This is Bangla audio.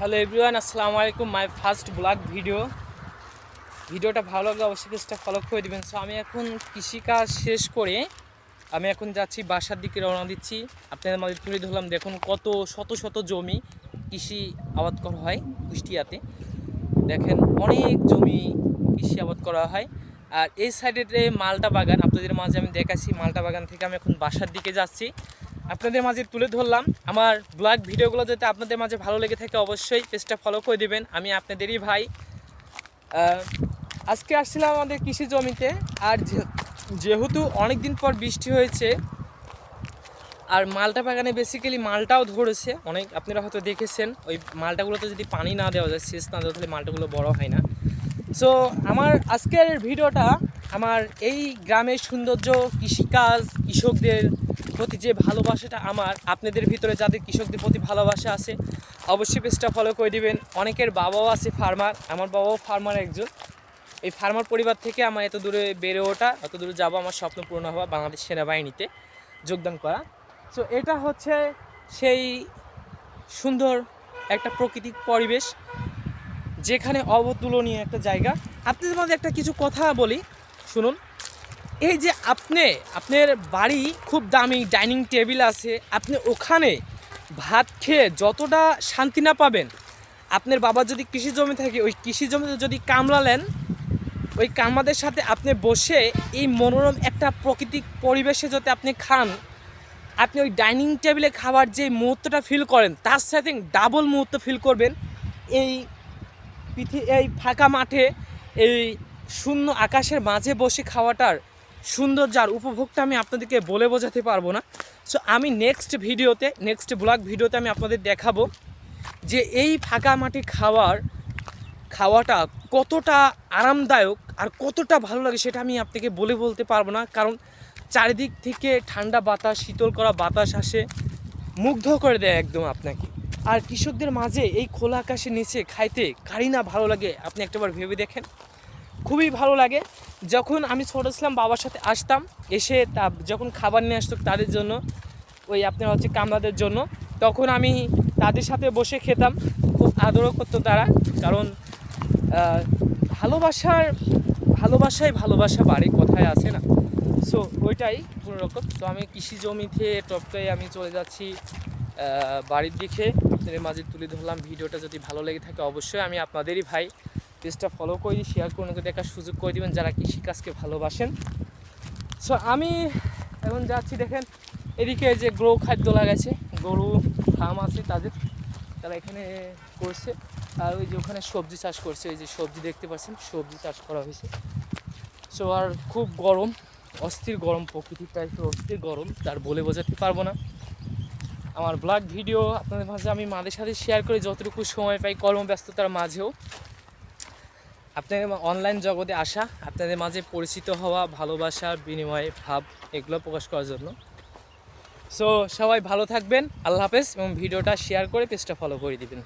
হ্যালো এভরিওয়ান, আসসালামু আলাইকুম, মাই ফার্স্ট ব্লগ ভিডিও। ভিডিওটা ভালো লাগলে অবশ্যই পেজটা ফলো করে দিবেন। সো আমি এখন কৃষিকাজ শেষ করে আমি এখন যাচ্ছি, বাসার দিকে রওনা দিচ্ছি। আপনাদের মাঝে তুলে ধরলাম, দেখুন কত শত শত জমি কৃষি আবাদ করা হয় কুষ্টিয়াতে। দেখেন অনেক জমি কৃষি আবাদ করা হয়। আর এই সাইডে মালটা বাগান, আপনাদের মাঝে আমি দেখাচ্ছি, মালটা বাগান থেকে আমি এখন বাসার দিকে যাচ্ছি। আপনাদের মাঝে তুলে ধরলাম। আমার ব্লগ ভিডিওগুলো যাতে আপনাদের মাঝে ভালো লেগে থাকে অবশ্যই পেজটা ফলো করে দেবেন। আমি আপনাদেরই ভাই। আজকে আসছিলাম আমাদের কৃষি জমিতে। আর যেহেতু অনেক দিন পর বৃষ্টি হয়েছে, আর মালটা বাগানে বেসিক্যালি মালটাও ধরেছে। অনেক আপনারা হয়তো দেখেছেন, ওই মালটাগুলোতে যদি পানি না দেওয়া যায়, সেচ না দেওয়া তাহলে মালটাগুলো বড় হয় না। সো আমার আজকের ভিডিওটা আমার এই গ্রামের সৌন্দর্য, কৃষিকাজ, কৃষকদের প্রতি যে ভালোবাসাটা আমার, আপনাদের ভিতরে যাদের কৃষকদের প্রতি ভালোবাসা আছে, অবশ্যই পেজটা ফলো করে দিবেন। অনেকের বাবাও আছে ফার্মার আমার বাবাও ফার্মার একজন। এই ফার্মার পরিবার থেকে আমার এত দূরে বেড়ে ওঠা, এত দূরে যাব আমার স্বপ্ন পূর্ণ হওয়া বাংলাদেশ সেনাবাহিনীতে যোগদান করা। সো এটা হচ্ছে সেই সুন্দর একটা প্রাকৃতিক পরিবেশ, যেখানে অবতুলনীয় একটা জায়গা। আপনাদের মধ্যে একটা কিছু কথা বলি। শুনুন, এই যে আপনি, আপনার বাড়ি খুব দামি ডাইনিং টেবিল আছে, আপনি ওখানে ভাত খেয়ে যতটা শান্তি না পাবেন, আপনার বাবা যদি কৃষি জমি থাকে, ওই কৃষি জমিতে যদি কামড়ালেন, ওই কামাদের সাথে আপনি বসে এই মনোরম একটা প্রাকৃতিক পরিবেশে যাতে আপনি খান, আপনি ওই ডাইনিং টেবিলে খাবার যে মুহূর্তটা ফিল করেন, তার সাথে ডাবল মুহূর্ত ফিল করবেন, এই পৃথিবী এই ফাঁকা মাঠে, এই শূন্য আকাশের মাঝে বসে খাওয়াটার সৌন্দর্য আর উপভোগটা আমি আপনাদেরকে বলে বোঝাতে পারব না। সো আমি নেক্সট ভিডিওতে নেক্সট ব্লগ ভিডিওতে আমি আপনাদের দেখাবো যে এই ফাঁকা মাঠে খাওয়ার, খাওয়াটা কতটা আরামদায়ক আর কতটা ভালো লাগে সেটা আমি আপনাকে বলে বলতে পারব না। কারণ চারিদিক থেকে ঠান্ডা বাতাস, শীতল করা বাতাস আসে, মুগ্ধ করে দেয় একদম আপনাকে। আর কৃষকদের মাঝে এই খোলা আকাশের নিচে খাইতে কারি না ভালো লাগে, আপনি একটাবার ভেবে দেখেন। খুবই ভালো লাগে। যখন আমি ছোটো ছিলাম, বাবার সাথে আসতাম, এসে তা যখন খাবার নিয়ে আসতো তাদের জন্য, ওই আপনার হচ্ছে কামলাদের জন্য, তখন আমি তাদের সাথে বসে খেতাম। খুব আদরও করতো তারা, কারণ ভালোবাসার ভালোবাসায় ভালোবাসা বাড়ি কথায় আছে না। সো ওইটাই কোনোরকম তো আমি কৃষি জমিতে টপকায় আমি চলে যাচ্ছি বাড়ির দিকে। আপনাদের মাঝে তুলে ধরলাম। ভিডিওটা যদি ভালো লেগে থাকে, অবশ্যই আমি আপনাদেরই ভাই। পেজটা ফলো করে শেয়ার করে ওনাকে দেখার সুযোগ করে দিবেন যারা কৃষিকাজকে ভালোবাসেন। সো আমি এখন যাচ্ছি, দেখেন, এদিকে যে গ্রো খাদ্য লাগাইছে, গরু, ফার্ম আছে তাদের, তারা এখানে করছে। আর ওই যে ওখানে সবজি চাষ করছে ওই যে সবজি দেখতে পাচ্ছেন, সবজি চাষ করা হয়েছে। সো আর খুব গরম, অস্থির গরম প্রকৃতির টাইপের অস্থির গরম, তার বলে বোঝাতে পারব না। আমার ব্লগ ভিডিও আপনাদের মাঝে আমি মাদের সাথে শেয়ার করি, যতটুকু সময় পাই কর্মব্যস্ততার মাঝেও। আপনাদের অনলাইন জগতে আসা, আপনাদের মাঝে পরিচিত হওয়া, ভালোবাসা, বিনিময়, ভাব, এগুলো প্রকাশ করার জন্য। সো সবাই ভালো থাকবেন, আল্লাহ হাফেজ, এবং ভিডিওটা শেয়ার করে পেজটা ফলো করে দিবেন।